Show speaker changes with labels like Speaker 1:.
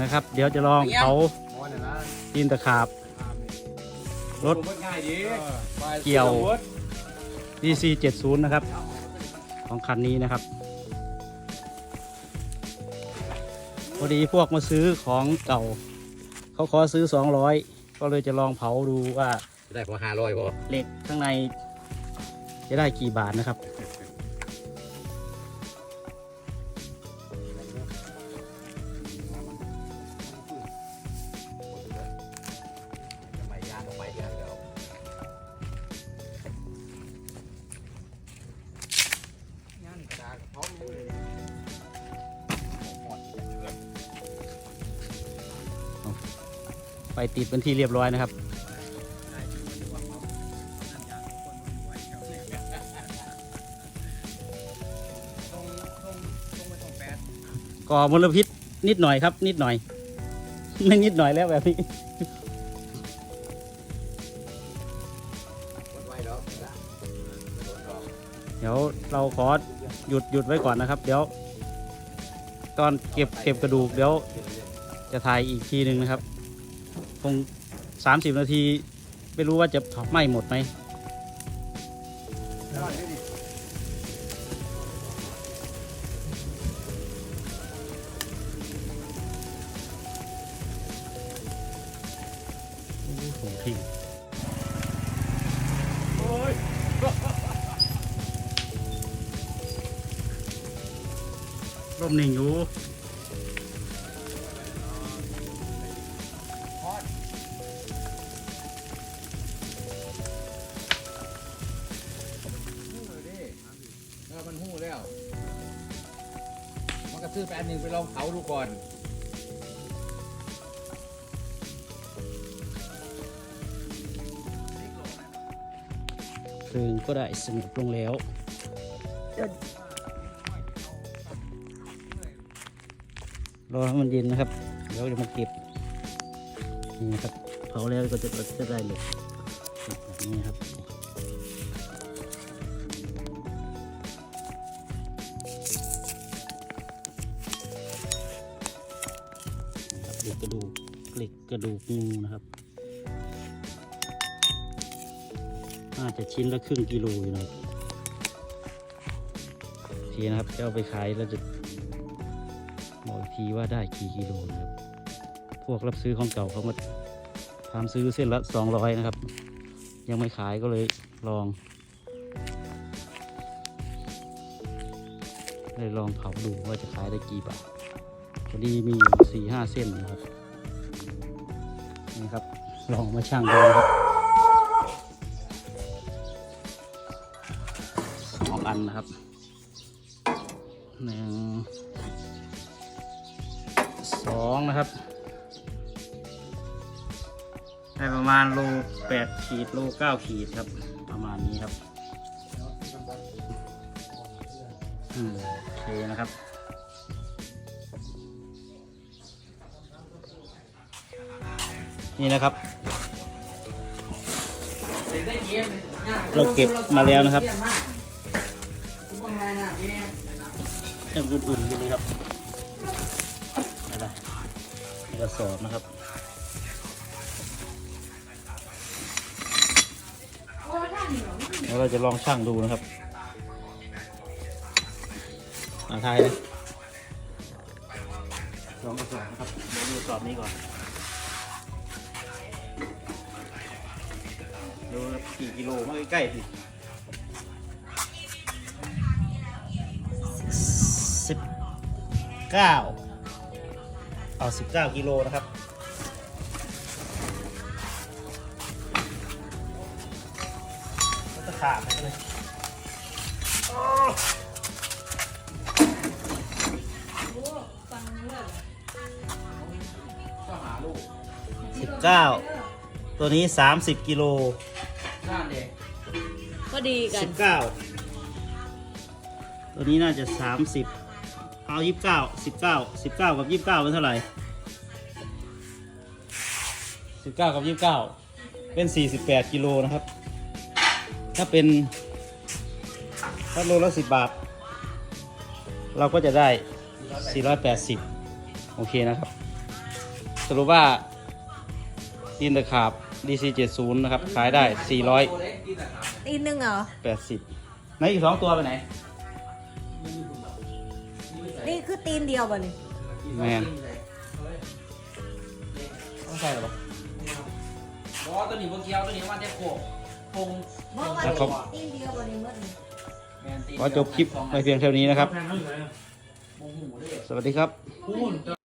Speaker 1: นะครับ เดี๋ยวจะลองเผา
Speaker 2: หมอนี่นะ
Speaker 1: ตีนตะขาบ รถ
Speaker 2: ง่ายดี
Speaker 1: เกี่ยว DC 70นะครับ ของคันนี้นะครับ พอดีพวกมาซื้อของเก่า เขาขอซื้อ 200 ก็เลยจะลองเผาดูว่า
Speaker 2: ได้พอห้าร้อยพอ
Speaker 1: เหล็กข้างในจะได้กี่บาทนะครับ
Speaker 2: ไป
Speaker 1: ติดเป็นที่เรียบร้อยนะครับ ก่อมลพิษนิดหน่อยครับ นิดหน่อย ไม่นิดหน่อยแล้วแบบนี้เดี๋ยวเราขอ หยุดหยุดไว้ก่อนนะครับ เดี๋ยว ตอนเก็บเก็บกระดูกเดี๋ยวจะถ่ายอีกทีหนึ่งนะครับ คง 30 นาที ไม่รู้ว่าจะไหม้หมดไหมทิ้ง ร่มหนึ่งอยู่
Speaker 2: เออมันหู้แล้ว มันก็ซื้อไปอันหนึ่งไปลองเผาดูก่อน
Speaker 1: เพลิงก็ได้สงบลงแล้ว รอให้มันเย็นนะครับ เดี๋ยวจะมาเก็บนี่ครับเผาแล้วก็จะจะได้เหล็กแบบนี้ครับเหล็กกระดูกเหล็กกระดูกงูนะครับน่าจะชิ้นละครึ่งกิโลอยู่นะครับโอเคนะครับจะเอาไปขายแล้วจะบ อกอีกทีว่าได้กี่กิโลนะครับ พวกรับซื้อของเก่าเขามาทำซื้อเส้นละสองร้อยนะครับ ยังไม่ขายก็เลยลองเลยลองเผาดูว่าจะขายได้กี่บาทพอดีมีสี่ห้าเส้นนะครับนี่ครับ ลองมาชั่งดูนะครับ นะครับ ได้ประมาณโลแปดขีดโลเก้าขีดครับ ประมาณนี้ครับอืมโอเคนะครับนี่นะครับ เราเก็บมาแล้วนะครับยังอุ่นๆอยู่เลยครับ กระสอบนะครับแล้วเราจะลองช่างดูนะครับอาไทยลองกระสอบนะครับเดี๋ยวดูกระสอบนี้ก่อน ดูกี่กิโลมาใกล้ๆสิสิบเก้า เอาสิบเก้ากิโลนะครับก็จะขาดไปเลยสิบเก้าตัวนี้สามสิบกิโล
Speaker 2: น่าเด็ก
Speaker 3: ก็ดีกั
Speaker 1: สิ
Speaker 3: น
Speaker 1: บเก้าตัวนี้น่าจะสามสิบเอายี่สิบเก้าสิบเก้าสิบเก้ากับยี่สิบเก้าเป็นเท่าไหร่ สิบเก้ากับยี่สิบเก้าเป็นสี่สิบแปดกิโลนะครับ ถ้าเป็นถ้าโลละสิบบาท เราก็จะได้สี่ร้อยแปดสิบโอเคนะครับ สรุปว่าตีนตะขาบ DC 70นะครับ ขายได้
Speaker 3: ตีนหนึ่งเหรอ
Speaker 1: 480ไหนอีกสองตัวไปไหน
Speaker 3: นี่คือตีนเดียวบ่นี่
Speaker 1: แมนต้องใช่หรอปะ
Speaker 2: บอตัวนี้บนเกียวตัวนี้ว่าแต่โขกคง
Speaker 3: บอกว่า
Speaker 1: ครับ
Speaker 3: ตีนเดียวบ่นี่เมื่อนี่
Speaker 2: แมนตี
Speaker 1: ขอจบคลิปไปเพียงเท่านี้นะครับ
Speaker 2: โมโหเลย
Speaker 1: สวัสดีครับ
Speaker 2: พูน